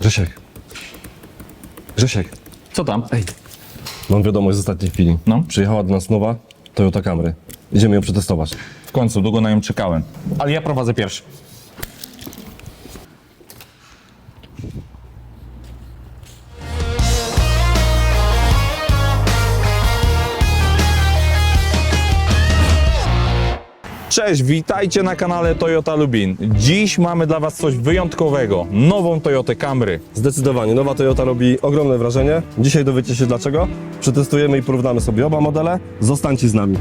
Grzesiek. Grzesiek. Co tam? Ej. Mam wiadomość z ostatniej chwili. No. Przyjechała do nas nowa Toyota Camry. Idziemy ją przetestować. W końcu, długo na nią czekałem. Ale ja prowadzę pierwszy. Cześć, witajcie na kanale Toyota Lubin. Dziś mamy dla Was coś wyjątkowego. Nową Toyotę Camry. Zdecydowanie, nowa Toyota robi ogromne wrażenie. Dzisiaj dowiecie się dlaczego. Przetestujemy i porównamy sobie oba modele. Zostańcie z nami.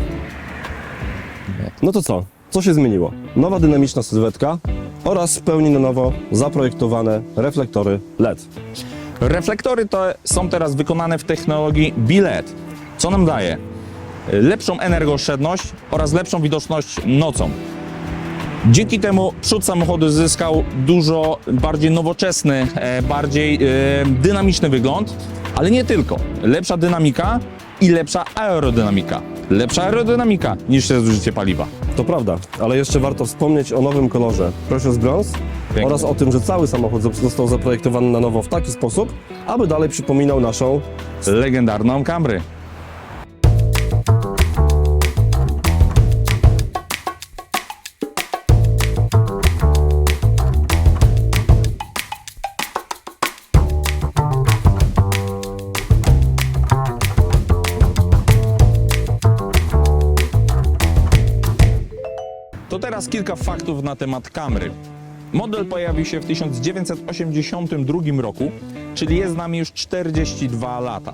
No to co? Co się zmieniło? Nowa dynamiczna sylwetka oraz w pełni na nowo zaprojektowane reflektory LED. Reflektory to są teraz wykonane w technologii bilet. Co nam daje? Lepszą energooszczędność oraz lepszą widoczność nocą. Dzięki temu przód samochodu zyskał dużo bardziej nowoczesny, e, bardziej e, dynamiczny wygląd, ale nie tylko. Lepsza dynamika i lepsza aerodynamika. Lepsza aerodynamika niż zużycie paliwa. To prawda, ale jeszcze warto wspomnieć o nowym kolorze Precious Bronze Piękny. oraz o tym, że cały samochód został zaprojektowany na nowo w taki sposób, aby dalej przypominał naszą Legendarną Camry. Teraz kilka faktów na temat Camry. Model pojawił się w 1982 roku, czyli jest z nami już 42 lata.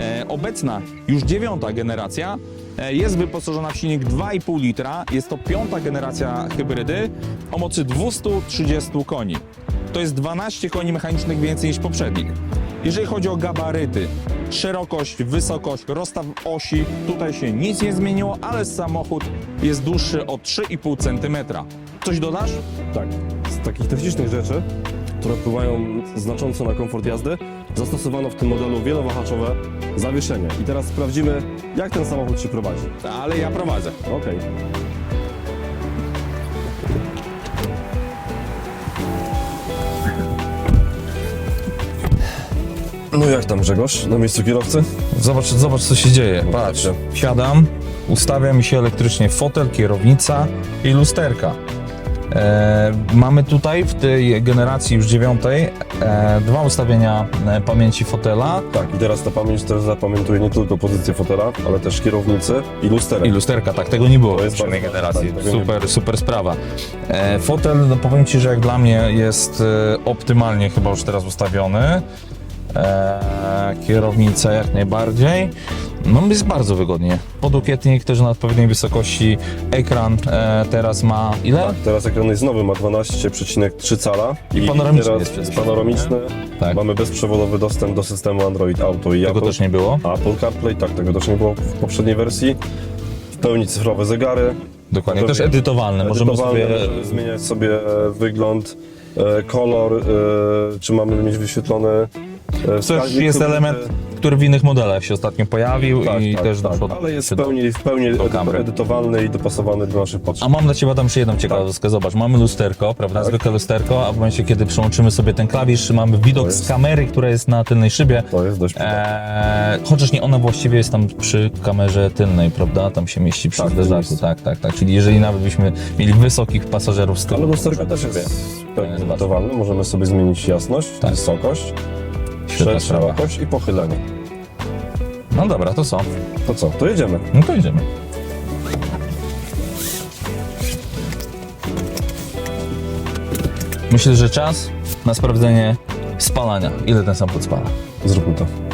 E, obecna, już dziewiąta generacja, e, jest wyposażona w silnik 2,5 litra. Jest to piąta generacja hybrydy o mocy 230 koni. To jest 12 koni mechanicznych więcej niż poprzednik. Jeżeli chodzi o gabaryty, szerokość, wysokość, rozstaw osi, tutaj się nic nie zmieniło, ale samochód jest dłuższy o 3,5 cm. Coś dodasz? Tak. Z takich technicznych rzeczy, które wpływają znacząco na komfort jazdy, zastosowano w tym modelu wielowahaczowe zawieszenie. I teraz sprawdzimy, jak ten samochód się prowadzi. Ale ja prowadzę. Okej. No jak tam Grzegorz? Na miejscu kierowcy? Zobacz, zobacz co się dzieje. Patrz, siadam, ustawia mi się elektrycznie fotel, kierownica i lusterka. E, mamy tutaj w tej generacji już dziewiątej e, dwa ustawienia e, pamięci fotela Tak, i teraz ta pamięć też zapamiętuje nie tylko pozycję fotela, ale też kierownicy i lusterek. i lusterka. Tak, tego nie było To w jest poprzedniej bardzo generacji. tak, tego nie super, super sprawa. E, fotel, no powiem Ci, że jak dla mnie jest e, optymalnie chyba już teraz ustawiony. E, kierownica jak najbardziej. No jest bardzo wygodnie. Podokietnik też na odpowiedniej wysokości. Ekran e, teraz ma ile? Tak, teraz ekran jest nowy, ma 12,3 cala. I panoramiczny teraz jest panoramiczny. Tak. Mamy bezprzewodowy dostęp do systemu Android Auto i Tego Apple. też nie było. Apple CarPlay, tak, tego też nie było w poprzedniej wersji. W pełni cyfrowe zegary. Dokładnie. Też edytowalne. Możemy Edytowalne, sobie możemy zmieniać sobie e, wygląd, e, kolor, e, czy mamy mieć wyświetlony e, To wskaźnik jest element, który w innych modelach się ostatnio pojawił Tak, i tak, też tak. doszło Ale jest do- pełni, w pełni do edy- edytowalny i dopasowany do naszych potrzeb. A mam dla Ciebie tam jeszcze jedną ciekawostkę. Zobacz, mamy lusterko, prawda? Tak. Zwykłe lusterko, a w momencie, kiedy przełączymy sobie ten klawisz, mamy widok jest- z kamery, która jest na tylnej szybie. To jest dość Eee, chociaż nie ona właściwie jest tam przy kamerze tylnej, prawda? Tam się mieści przy Tak, w tym zderzaku. miejscu. Tak, tak, tak. Czyli jeżeli nawet byśmy mieli wysokich pasażerów z tyłu. Ale lusterko też jest w pełni Zobacz. edytowalny. Możemy sobie zmienić jasność, Tak. wysokość, Szerokość i pochylenie. No dobra, to co? To co, to jedziemy. No to idziemy. Myślę, że czas na sprawdzenie spalania. Ile ten samochód spala? Zróbmy to.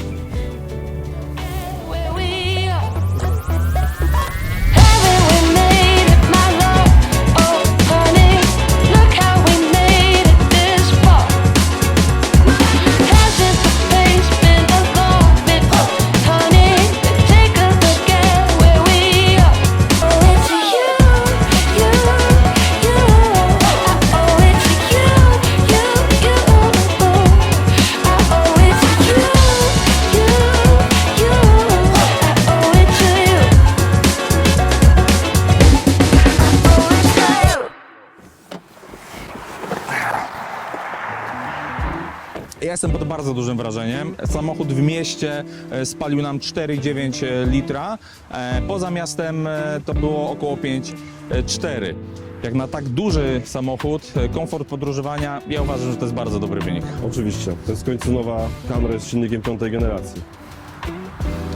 Jestem pod bardzo dużym wrażeniem. Samochód w mieście e, spalił nam 4,9 litra. E, Poza miastem e, to było około 5,4. Jak na tak duży samochód, e, komfort podróżowania, ja uważam, że to jest bardzo dobry wynik. Oczywiście. To jest w końcu nowa kamera z silnikiem piątej generacji.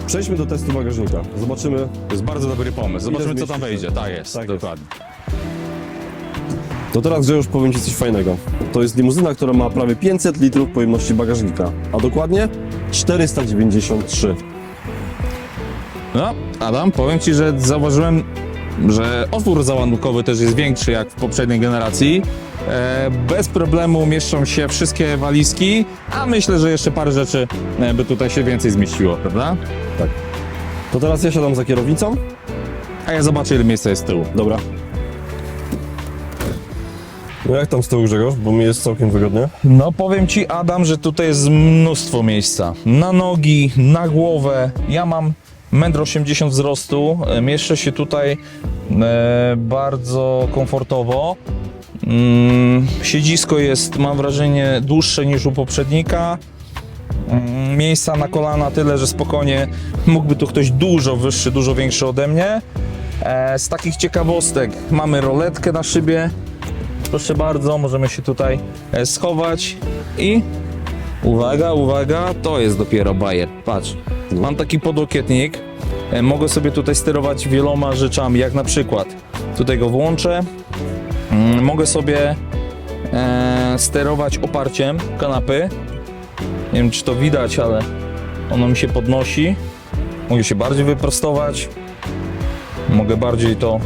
Przejdźmy do testu bagażnika. Zobaczymy. To jest bardzo dobry pomysł. Zobaczymy, co tam wejdzie. Tak jest, Tak jest. To teraz Grzegorz powiem Ci coś fajnego. To jest limuzyna, która ma prawie 500 litrów pojemności bagażnika, a dokładnie 493. No, Adam, powiem Ci, że zauważyłem, że otwór załadunkowy też jest większy jak w poprzedniej generacji. E, bez problemu mieszczą się wszystkie walizki, a myślę, że jeszcze parę rzeczy e, by tutaj się więcej zmieściło, prawda? Tak. To teraz ja siadam za kierownicą. A ja zobaczę, ile miejsca jest z tyłu. Dobra. No jak tam z tyłu Grzegorz? Bo mi jest całkiem wygodnie. No powiem Ci, Adam, że tutaj jest mnóstwo miejsca. Na nogi, na głowę. Ja mam 1,80 m wzrostu. Mieszczę się tutaj e, bardzo komfortowo. Mm, siedzisko jest, mam wrażenie, dłuższe niż u poprzednika. Mm, miejsca na kolana tyle, że spokojnie mógłby tu ktoś dużo wyższy, dużo większy ode mnie. E, z takich ciekawostek mamy roletkę na szybie. Proszę bardzo, możemy się tutaj e, schować i uwaga, uwaga, to jest dopiero bajer. Patrz, mam taki podłokietnik, e, mogę sobie tutaj sterować wieloma rzeczami, jak na przykład tutaj go włączę, mm, mogę sobie e, sterować oparciem kanapy. Nie wiem, czy to widać, ale ono mi się podnosi. Mogę się bardziej wyprostować. Mogę bardziej to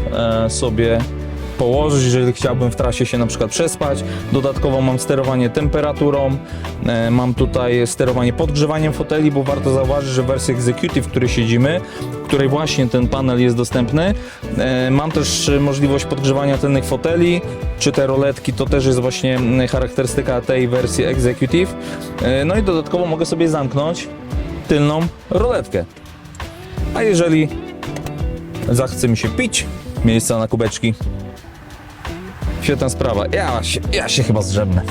sobie położyć, jeżeli chciałbym w trasie się na przykład przespać. Dodatkowo mam sterowanie temperaturą, e, mam tutaj sterowanie podgrzewaniem foteli, bo warto zauważyć, że w wersji Executive, w której siedzimy, w której właśnie ten panel jest dostępny, e, mam też możliwość podgrzewania tylnych foteli, czy te roletki, to też jest właśnie charakterystyka tej wersji Executive. E, No i dodatkowo mogę sobie zamknąć tylną roletkę. A jeżeli zachce mi się pić, miejsca na kubeczki. Świetna sprawa. Ja się, ja się chyba zrzemnę.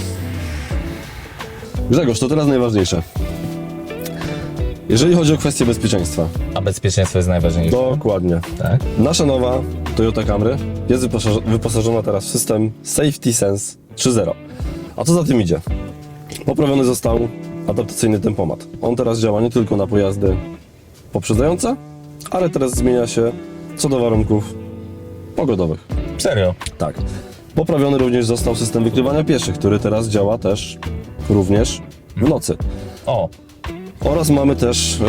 Grzegorz, to teraz najważniejsze. Jeżeli chodzi o kwestię bezpieczeństwa, A bezpieczeństwo jest najważniejsze. dokładnie. Tak. Nasza nowa Toyota Camry jest wyposaż- wyposażona teraz w system Safety Sense 3.0. A co za tym idzie? Poprawiony został adaptacyjny tempomat. On teraz działa nie tylko na pojazdy poprzedzające, ale teraz zmienia się co do warunków pogodowych. Serio? Tak. Poprawiony również został system wykrywania pieszych, który teraz działa też również w nocy. O, Oraz mamy też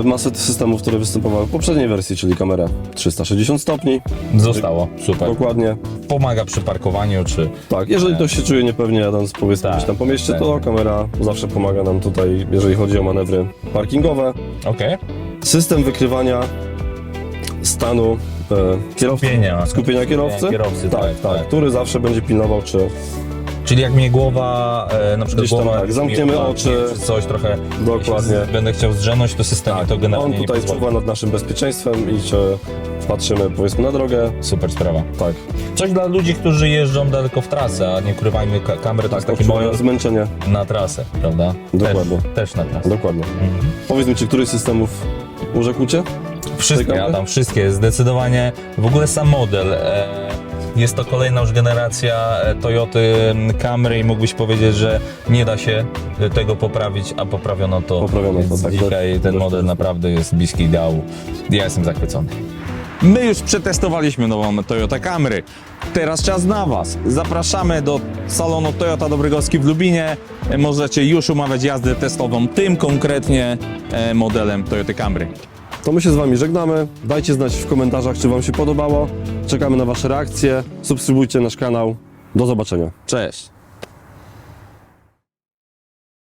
e, masę systemów, które występowały w poprzedniej wersji, czyli kamerę 360 stopni. zostało. Super. Dokładnie. Pomaga przy parkowaniu, czy... Tak, jeżeli ktoś się czuje niepewnie jadąc powiedzmy Tak, gdzieś tam po mieście, tak. to kamera zawsze pomaga nam tutaj, jeżeli chodzi o manewry parkingowe. Okej. System wykrywania stanu e, kierowcy. Skupienia. Skupienia kierowcy. kierowcy, tak, tak, tak, tak. który zawsze będzie pilnował, czy Czyli jak mnie głowa, e, na przykład Gdzieś tam głowa... tak, zamkniemy oczy. Czy coś trochę... Dokładnie. z- Będę chciał zdrzemnąć, to system mi to generalnie on nie tutaj pozwoli. czuwa nad naszym bezpieczeństwem i czy patrzymy powiedzmy na drogę. Super sprawa. Tak, Coś dla ludzi, którzy jeżdżą daleko w trasę, a nie ukrywajmy, ka- kamery to jest taki odczuwają moment zmęczenie. na trasę, prawda? Dokładnie. Też, też na trasę. Dokładnie. Powiedz mi, czy któryś z systemów urzekł Cię? Wszystkie, Ciekawe? Adam, wszystkie, zdecydowanie. W ogóle sam model. E, jest to kolejna już generacja e, Toyoty Camry i mógłbyś powiedzieć, że nie da się e, tego poprawić, a poprawiono to. Poprawiono to, tak, Dzisiaj to- ten to- model naprawdę jest bliski ideału. Ja jestem zachwycony. My już przetestowaliśmy nową Toyota Camry. Teraz czas na Was. Zapraszamy do salonu Toyota Dobrygowski w Lubinie. Możecie już umawiać jazdę testową tym konkretnie modelem Toyota Camry. To my się z Wami żegnamy. Dajcie znać w komentarzach, czy Wam się podobało. Czekamy na Wasze reakcje. Subskrybujcie nasz kanał. Do zobaczenia. Cześć.